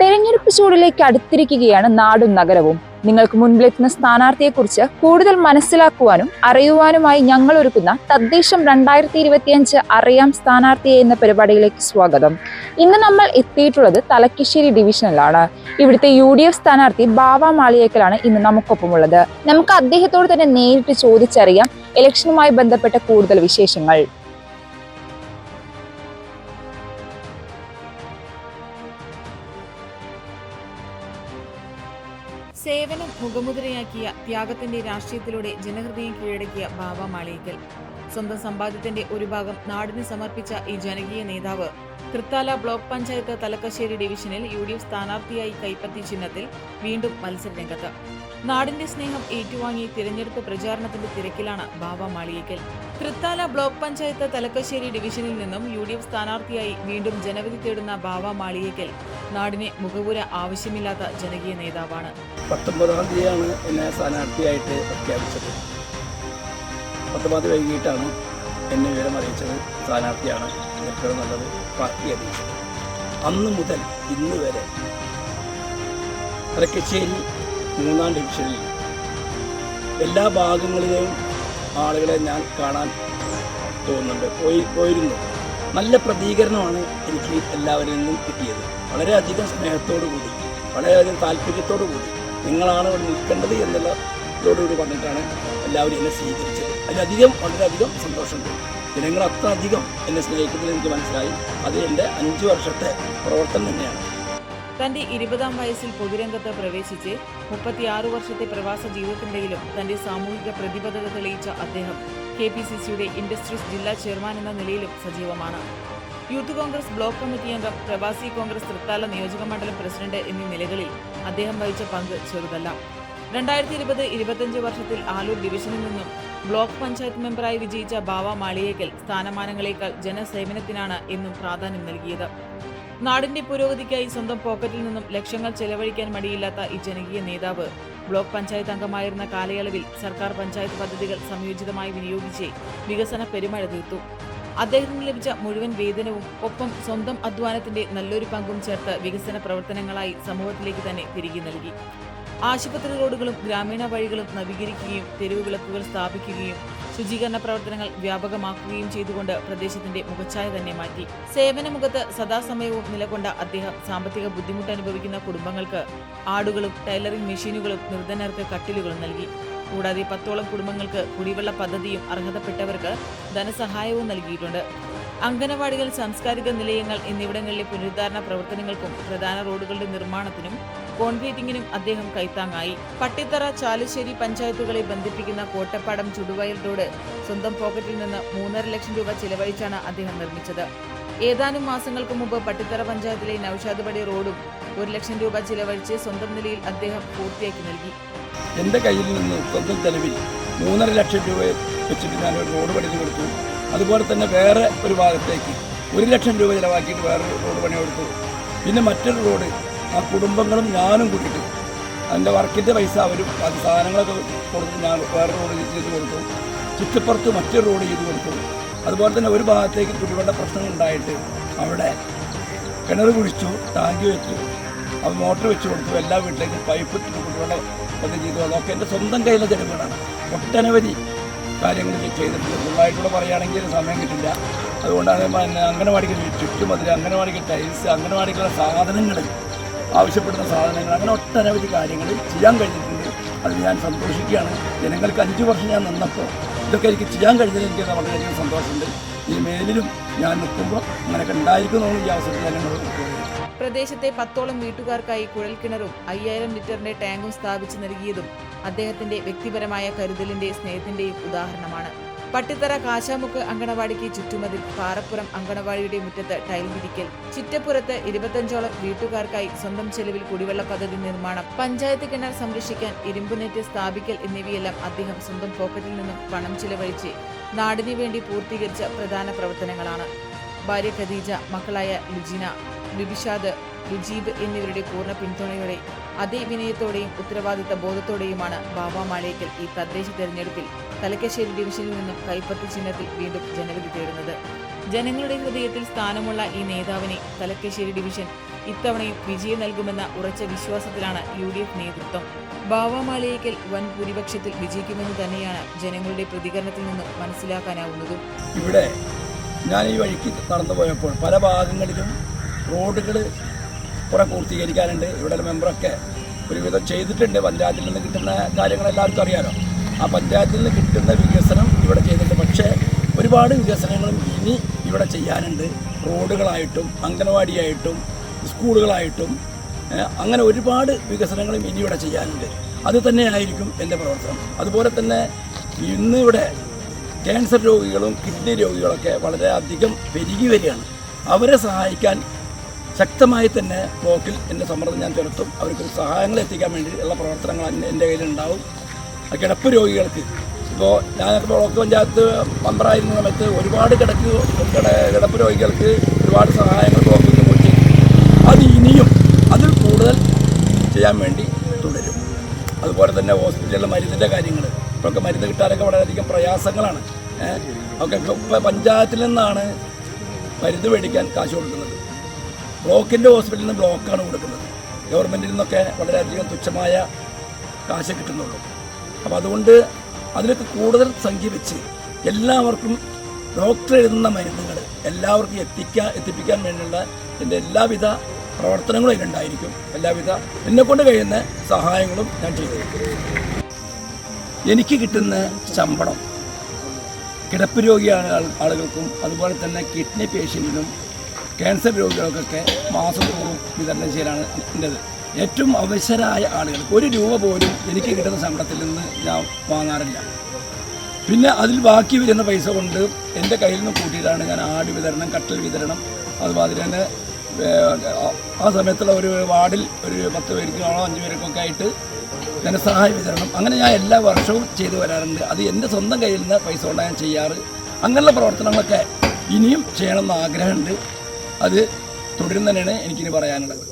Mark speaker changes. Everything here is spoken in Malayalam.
Speaker 1: തെരഞ്ഞെടുപ്പ് ചൂടിലേക്ക് അടുത്തിരിക്കുകയാണ് നാടും നഗരവും. നിങ്ങൾക്ക് മുൻപിലെത്തുന്ന സ്ഥാനാർത്ഥിയെക്കുറിച്ച് കൂടുതൽ മനസ്സിലാക്കുവാനും അറിയുവാനുമായി ഞങ്ങൾ ഒരുക്കുന്ന തദ്ദേശം രണ്ടായിരത്തി ഇരുപത്തിയഞ്ച് അറിയാം സ്ഥാനാർത്ഥിയെ എന്ന പരിപാടിയിലേക്ക് സ്വാഗതം. ഇന്ന് നമ്മൾ എത്തിയിട്ടുള്ളത് തലക്കിശ്ശേരി ഡിവിഷനിലാണ്. ഇവിടുത്തെ യു ഡി എഫ് സ്ഥാനാർത്ഥി ബാവ മാളിയേക്കലാണ് ഇന്ന് നമുക്കൊപ്പമുള്ളത്. നമുക്ക് അദ്ദേഹത്തോട് തന്നെ നേരിട്ട് ചോദിച്ചറിയാം. ഇലക്ഷനുമായി ബന്ധപ്പെട്ട കൂടുതൽ വിശേഷങ്ങൾ.
Speaker 2: സേവനം മുഖമുദ്രയാക്കിയ ത്യാഗത്തിന്റെ രാഷ്ട്രീയത്തിലൂടെ ജനഹൃദയം കീഴടക്കിയ ബാബ മാളികൽ സ്വന്തം സമ്പാദ്യത്തിന്റെ ഒരു ഭാഗം നാടിന് സമർപ്പിച്ച ഈ ജനകീയ നേതാവ് തൃത്താല ബ്ലോക്ക് പഞ്ചായത്ത് തലക്കശ്ശേരി ഡിവിഷനിൽ യു ഡി എഫ് സ്ഥാനാർത്ഥിയായി കൈപ്പത്തി ചിഹ്നത്തിൽ വീണ്ടും മത്സരരംഗത്ത്. നാടിന്റെ സ്നേഹം ഏറ്റുവാങ്ങി തിരഞ്ഞെടുപ്പ് പ്രചാരണത്തിന്റെ തിരക്കിലാണ് ബാബ മാളിയേക്കൽ തൃത്താല ബ്ലോക്ക് പഞ്ചായത്ത് തലക്കശ്ശേരി ഡിവിഷനിൽ നിന്നും യു ഡി എഫ് സ്ഥാനാർത്ഥിയായി വീണ്ടും ജനവിധി തേടുന്ന ബാബ മാളിയേക്കൽ നാടിനെ മുഖപുര ആവശ്യമില്ലാത്ത ജനകീയ നേതാവാണ്.
Speaker 3: പത്തൊമ്പതാം തീയതിയാണ് എന്നെ സ്ഥാനാർത്ഥിയായിട്ട് പ്രഖ്യാപിച്ചത്. പത്തൊമ്പതാം തീയതി വൈകിട്ടാണ് എന്നെ വിവരം അറിയിച്ചത് സ്ഥാനാർത്ഥിയാണ്. ഏറ്റവും നല്ലത് പാർട്ടി അറിയിച്ചത്. അന്ന് മുതൽ ഇന്ന് വരെ തലക്കശ്ശേരി മൂന്നാം ഡിവിഷനിൽ എല്ലാ ഭാഗങ്ങളിലെയും ആളുകളെ ഞാൻ കാണാൻ തോന്നുന്നുണ്ട്. പോയി പോയിരുന്നു. നല്ല പ്രതികരണമാണ് എനിക്ക് എല്ലാവരിൽ നിന്നും കിട്ടിയത്. വളരെയധികം സ്നേഹത്തോടു കൂടി വളരെയധികം താല്പര്യത്തോടു കൂടി നിങ്ങളാണ് ഇവിടെ നിൽക്കേണ്ടത് എന്നുള്ളതോടുകൂടി പറഞ്ഞിട്ടാണ് എല്ലാവരും എന്നെ സ്വീകരിച്ചത്. അതിലധികം വളരെയധികം സന്തോഷമുണ്ട്. ജനങ്ങൾ അത്ര അധികം എന്നെ സ്നേഹിക്കുന്നതിൽ എനിക്ക് മനസ്സിലായി. അത് എന്റെ അഞ്ച് വർഷത്തെ പ്രവർത്തനം തന്നെയാണ്.
Speaker 2: തന്റെ ഇരുപതാം വയസ്സിൽ പൊതുരംഗത്ത് പ്രവേശിച്ച് മുപ്പത്തിയാറ് വർഷത്തെ പ്രവാസ ജീവിതത്തിനിടയിലും തന്റെ സാമൂഹിക പ്രതിബദ്ധത തെളിയിച്ച അദ്ദേഹം കെ പി സി സിയുടെ ഇൻഡസ്ട്രീസ് ജില്ലാ ചെയർമാൻ എന്ന നിലയിലും സജീവമാണ്. യൂത്ത് കോൺഗ്രസ് ബ്ലോക്ക് കമ്മിറ്റി അംഗം പ്രവാസി കോൺഗ്രസ് തൃത്താല നിയോജക മണ്ഡലം പ്രസിഡന്റ് എന്നീ നിലകളിൽ അദ്ദേഹം വഹിച്ച പങ്ക് ചെറുതല്ല. രണ്ടായിരത്തി ഇരുപത് ഇരുപത്തഞ്ച് വർഷത്തിൽ ആലൂർ ഡിവിഷനിൽ നിന്നും ബ്ലോക്ക് പഞ്ചായത്ത് മെമ്പറായി വിജയിച്ച ബാവ മാളിയേക്കൽ സ്ഥാനമാനങ്ങളേക്കാൾ ജനസേവനത്തിനാണ് എന്നും പ്രാധാന്യം നൽകിയത്. നാടിന്റെ പുരോഗതിക്കായി സ്വന്തം പോക്കറ്റിൽ നിന്നും ലക്ഷങ്ങൾ ചെലവഴിക്കാൻ മടിയില്ലാത്ത ഈ ജനകീയ നേതാവ്. ബ്ലോക്ക് പഞ്ചായത്ത് അംഗമായിരുന്ന കാലയളവിൽ സർക്കാർ പഞ്ചായത്ത് പദ്ധതികൾ സംയോജിതമായി വിനിയോഗിച്ച് വികസന പെരുമഴ തീർത്തു. അദ്ദേഹത്തിന് ലഭിച്ച മുഴുവൻ വേതനവും ഒപ്പം സ്വന്തം അധ്വാനത്തിന്റെ നല്ലൊരു പങ്കും ചേർത്ത് വികസന പ്രവർത്തനങ്ങളായി സമൂഹത്തിലേക്ക് തന്നെ തിരികെ നൽകി. ആശുപത്രി റോഡുകളും ഗ്രാമീണ വഴികളും നവീകരിക്കുകയും തെരുവ് വിളക്കുകൾ സ്ഥാപിക്കുകയും ശുചീകരണ പ്രവർത്തനങ്ങൾ വ്യാപകമാക്കുകയും ചെയ്തുകൊണ്ട് പ്രദേശത്തിന്റെ മുഖച്ഛായ തന്നെ മാറ്റി. സേവന മുഖത്ത് സദാസമയവും നിലകൊണ്ട അദ്ദേഹം സാമ്പത്തിക ബുദ്ധിമുട്ട് അനുഭവിക്കുന്ന കുടുംബങ്ങൾക്ക് ആടുകളും ടൈലറിംഗ് മെഷീനുകളും നിർധനർക്ക് കട്ടിലുകളും നൽകി. കൂടാതെ പത്തോളം കുടുംബങ്ങൾക്ക് കുടിവെള്ള പദ്ധതിയും അർഹതപ്പെട്ടവർക്ക് ധനസഹായവും നൽകിയിട്ടുണ്ട്. അംഗനവാടികൾ സാംസ്കാരിക നിലയങ്ങൾ എന്നിവിടങ്ങളിലെ പുനരുദ്ധാരണ പ്രവർത്തനങ്ങൾക്കും പ്രധാന റോഡുകളുടെ നിർമ്മാണത്തിനും കോൺക്രീറ്റിംഗിനും അദ്ദേഹം കൈത്താങ്ങായി. പട്ടിത്തറ ചാലുശ്ശേരി പഞ്ചായത്തുകളെ ബന്ധിപ്പിക്കുന്ന കോട്ടപ്പാടം ചുടുവയൽ റോഡ് സ്വന്തം പോക്കറ്റിൽ നിന്ന് മൂന്നര ലക്ഷം രൂപ ചിലവഴിച്ചാണ് അദ്ദേഹം നിർമ്മിച്ചത്. ഏതാനും മാസങ്ങൾക്ക് മുമ്പ് പട്ടിത്തറ പഞ്ചായത്തിലെ നൌഷാദ്പടി റോഡും ഒരു ലക്ഷം രൂപ ചിലവഴിച്ച് സ്വന്തം നിലയിൽ അദ്ദേഹം പൂർത്തിയാക്കി നൽകി.
Speaker 3: എന്റെ കയ്യിൽ നിന്ന് സ്വന്തം ചെലവിൽ മൂന്നര ലക്ഷം രൂപ വെച്ചിട്ട് ഞാൻ ഒരു റോഡ് പണിത് കൊടുത്തു. അതുപോലെ തന്നെ വേറെ ഒരു ഭാഗത്തേക്ക് ഒരു ലക്ഷം രൂപ ചിലവാക്കിയിട്ട് വേറൊരു റോഡ് പണി കൊടുത്തു. പിന്നെ മറ്റൊരു റോഡ് ആ കുടുംബങ്ങളും ഞാനും കൂട്ടിയിട്ട് അതിന്റെ വർക്കിന്റെ പൈസ അവരും അത് സാധനങ്ങളൊക്കെ കൊടുത്ത് ഞാൻ വേറെ റോഡ് ചെയ്ത് കൊടുത്തു. ചുറ്റപ്പുറത്ത് മറ്റൊരു റോഡ് ചെയ്ത് കൊടുത്തു. അതുപോലെ തന്നെ ഒരു ഭാഗത്തേക്ക് കുടിവെള്ള പ്രശ്നങ്ങൾ ഉണ്ടായിട്ട് അവിടെ കിണർ കുഴിച്ചു ടാങ്ക് വെച്ചു അത് മോട്ടർ വെച്ച് കൊടുത്തു. എല്ലാ വീട്ടിലേക്കും പൈപ്പ് ഇട്ട് കുടിവെള്ളം പദ്ധതി ചെയ്തു. അതൊക്കെ എന്റെ സ്വന്തം കയ്യിലെ ചെലവുകളാണ് ഒട്ടനവധി കാര്യങ്ങൾ ചെയ്തിട്ടുണ്ട്. ഫുള്ളായിട്ടുള്ള പറയുകയാണെങ്കിൽ സമയം കിട്ടില്ല. അതുകൊണ്ടാണ് അംഗനവാടിക്ക് ചുറ്റുമതിൽ അംഗനവാടിക്ക് ടൈൽസ് അംഗനവാടിക്കുള്ള സാധനങ്ങൾ ആവശ്യപ്പെടുന്ന സാധനങ്ങൾ അങ്ങനെ ഒട്ടനവധി കാര്യങ്ങൾ ചെയ്യാൻ കഴിഞ്ഞിട്ടുണ്ട്. അത് ഞാൻ സന്തോഷിക്കുകയാണ്. ജനങ്ങൾക്ക് അഞ്ച് വർഷം ഞാൻ നിന്നപ്പോൾ ഇതൊക്കെ എനിക്ക് ചെയ്യാൻ കഴിഞ്ഞതിൽ എനിക്ക് വളരെയധികം സന്തോഷമുണ്ട്. ഈ മേലിലും ഞാൻ നിൽക്കുമ്പോൾ അങ്ങനെയൊക്കെ ഉണ്ടായിരിക്കുമെന്നാണ് ഈ അവസരത്തിൽ ഞാൻ നിങ്ങളോട് പറയുന്നത്.
Speaker 2: പ്രദേശത്തെ പത്തോളം വീട്ടുകാർക്കായി കുഴൽക്കിണറും അയ്യായിരം ലിറ്ററിന്റെ ടാങ്കും സ്ഥാപിച്ചു നൽകിയതും അദ്ദേഹത്തിന്റെ വ്യക്തിപരമായ കരുതലിന്റെ സ്നേഹത്തിന്റെയും ഉദാഹരണമാണ്. പട്ടിത്തറ കാശാമുക്ക് അങ്കണവാടിക്ക് ചുറ്റുമതിൽ പാറപ്പുറം അങ്കണവാടിയുടെ മുറ്റത്ത് ടൈൽ വിരിക്കൽ ചിറ്റപ്പുറത്ത് ഇരുപത്തഞ്ചോളം വീട്ടുകാർക്കായി സ്വന്തം ചെലവിൽ കുടിവെള്ള പദ്ധതി നിർമ്മാണം പഞ്ചായത്ത് കിണർ സംരക്ഷിക്കാൻ ഇരുമ്പുനെറ്റ് സ്ഥാപിക്കൽ എന്നിവയെല്ലാം അദ്ദേഹം സ്വന്തം പോക്കറ്റിൽ നിന്നും പണം ചിലവഴിച്ച് നാടിനു വേണ്ടി പൂർത്തീകരിച്ച പ്രധാന പ്രവർത്തനങ്ങളാണ്. ഭാര്യ ഖദീജ മക്കളായ ലുജിന ലുബിഷാദ് ലുജീബ് എന്നിവരുടെ പൂർണ പിന്തുണയോടെ അതേ വിനയത്തോടെയും ഉത്തരവാദിത്ത ബോധത്തോടെയുമാണ് ബാബ മാളേക്കൽ ഈ തദ്ദേശ തെരഞ്ഞെടുപ്പിൽ തലക്കശ്ശേരി ഡിവിഷനിൽ നിന്നും കൈപ്പത്തി ചിഹ്നത്തിൽ വീണ്ടും ജനവിധി തേടുന്നത്. ജനങ്ങളുടെ ഹൃദയത്തിൽ സ്ഥാനമുള്ള ഈ നേതാവിനെ തലക്കശ്ശേരി ഡിവിഷൻ ഇത്തവണയും വിജയം നൽകുമെന്ന ഉറച്ച വിശ്വാസത്തിലാണ് യു ഡി എഫ് നേതൃത്വം. ബാവാമാളിയേക്കൽ വൻ ഭൂരിപക്ഷത്തിൽ വിജയിക്കുമെന്ന് തന്നെയാണ് ജനങ്ങളുടെ പ്രതികരണത്തിൽ നിന്നും മനസ്സിലാക്കാനാവുന്നതും.
Speaker 3: ഇവിടെ ഞാൻ ഈ വഴിക്ക് നടന്നു പോയപ്പോൾ പല ഭാഗങ്ങളിലും റോഡുകൾ കുറെ പൂർത്തീകരിക്കാനുണ്ട്. ഇവിടെ മെമ്പറൊക്കെ ഒരുവിധം ചെയ്തിട്ടുണ്ട്. പഞ്ചായത്തിൽ നിന്ന് കിട്ടുന്ന കാര്യങ്ങൾ എല്ലാവർക്കും അറിയാലോ. ആ പഞ്ചായത്തിൽ നിന്ന് കിട്ടുന്ന വികസനം ഇവിടെ ചെയ്തിട്ടുണ്ട്. പക്ഷേ ഒരുപാട് വികസനങ്ങളും ഇനി ഇവിടെ ചെയ്യാനുണ്ട്. റോഡുകളായിട്ടും അംഗനവാടിയായിട്ടും സ്കൂളുകളായിട്ടും അങ്ങനെ ഒരുപാട് വികസനങ്ങളും ഇനി ഇവിടെ ചെയ്യാനുണ്ട്. അത് തന്നെയായിരിക്കും എന്റെ പ്രവർത്തനം. അതുപോലെ തന്നെ ഇന്നിവിടെ ക്യാൻസർ രോഗികളും കിഡ്നി രോഗികളൊക്കെ വളരെയധികം പെരുകി വരികയാണ്. അവരെ സഹായിക്കാൻ ശക്തമായി തന്നെ ബ്ലോക്കിൽ എന്റെ സമ്മർദ്ദം ഞാൻ ചെലുത്തും. അവർക്ക് സഹായങ്ങൾ എത്തിക്കാൻ വേണ്ടി ഉള്ള പ്രവർത്തനങ്ങൾ എന്റെ- കയ്യിലുണ്ടാവും. കിടപ്പ് രോഗികൾക്ക്. ഇപ്പോൾ ഞാനൊക്കെ ബ്ലോക്ക് പഞ്ചായത്ത് മെമ്പറായിരുന്ന സമയത്ത് ഒരുപാട് കിടക്ക് കിട- കിടപ്പ് രോഗികൾക്ക് ഒരുപാട് സഹായങ്ങൾ ബ്ലോക്കിൽ നിന്ന് കൊടുത്തു. അത് ഇനിയും അതിൽ കൂടുതൽ ചെയ്യാൻ വേണ്ടി തുടരും. അതുപോലെ തന്നെ ഹോസ്പിറ്റലിലെ മരുന്നിന്റെ കാര്യങ്ങൾ ഇപ്പോഴൊക്കെ മരുന്ന് കിട്ടാനൊക്കെ വളരെയധികം പ്രയാസങ്ങളാണ്. ഒക്കെ ഇപ്പോൾ പഞ്ചായത്തിൽ നിന്നാണ് മരുന്ന് മേടിക്കാൻ കാശ് കൊടുക്കുന്നത്. ബ്ലോക്കിന്റെ ഹോസ്പിറ്റലിൽ നിന്ന് ബ്ലോക്കാണ് കൊടുക്കുന്നത്. ഗവൺമെന്റിൽ നിന്നൊക്കെ വളരെയധികം തുച്ഛമായ കാശ് കിട്ടുന്നുള്ളൂ. അപ്പോൾ അതുകൊണ്ട് അതിലൊക്കെ കൂടുതൽ സംഖ്യ വെച്ച് എല്ലാവർക്കും ഡോക്ടർ എഴുതുന്ന മരുന്നുകൾ എല്ലാവർക്കും എത്തിക്കാൻ എത്തിപ്പിക്കാൻ വേണ്ടിയുള്ള എന്റെ എല്ലാവിധ പ്രവർത്തനങ്ങളും അതിലുണ്ടായിരിക്കും. എല്ലാവിധ എന്നെക്കൊണ്ട് കഴിയുന്ന സഹായങ്ങളും ഞാൻ ചെയ്തു എനിക്ക് കിട്ടുന്ന ശമ്പളം കിടപ്പ് രോഗിയാണ് ആളുകൾക്കും അതുപോലെ തന്നെ കിഡ്നി പേഷ്യന്റിനും ക്യാൻസർ രോഗികൾക്കൊക്കെ മാസത്തോറും തോറും വിതരണം ചെയ്യലാണ് എന്റെത്. ഏറ്റവും അവസരായ ആളുകൾ ഒരു രൂപ പോലും എനിക്ക് കിട്ടുന്ന ശമ്പളത്തിൽ നിന്ന് ഞാൻ വാങ്ങാറില്ല. പിന്നെ അതിൽ ബാക്കി വരുന്ന പൈസ കൊണ്ട് എന്റെ കയ്യിൽ നിന്ന് കൂട്ടിയിട്ടാണ് ഞാൻ ആട് വിതരണം കട്ടൽ വിതരണം അതുമാതിരി തന്നെ ആ സമയത്തുള്ള ഒരു വാർഡിൽ ഒരു പത്ത് പേർക്കാണോ അഞ്ച് പേർക്കൊക്കെ ആയിട്ട് ധനസഹായ വിതരണം. അങ്ങനെ ഞാൻ എല്ലാ വർഷവും ചെയ്തു വരാറുണ്ട്. അത് എന്റെ സ്വന്തം കയ്യിൽ നിന്ന് പൈസ കൊണ്ടാണ് ഞാൻ ചെയ്യാറ്. അങ്ങനെയുള്ള പ്രവർത്തനങ്ങളൊക്കെ ഇനിയും ചെയ്യണമെന്ന് ആഗ്രഹമുണ്ട്. അത് തുടരുന്നതന്നെയാണ് എനിക്കിനി പറയാനുള്ളത്.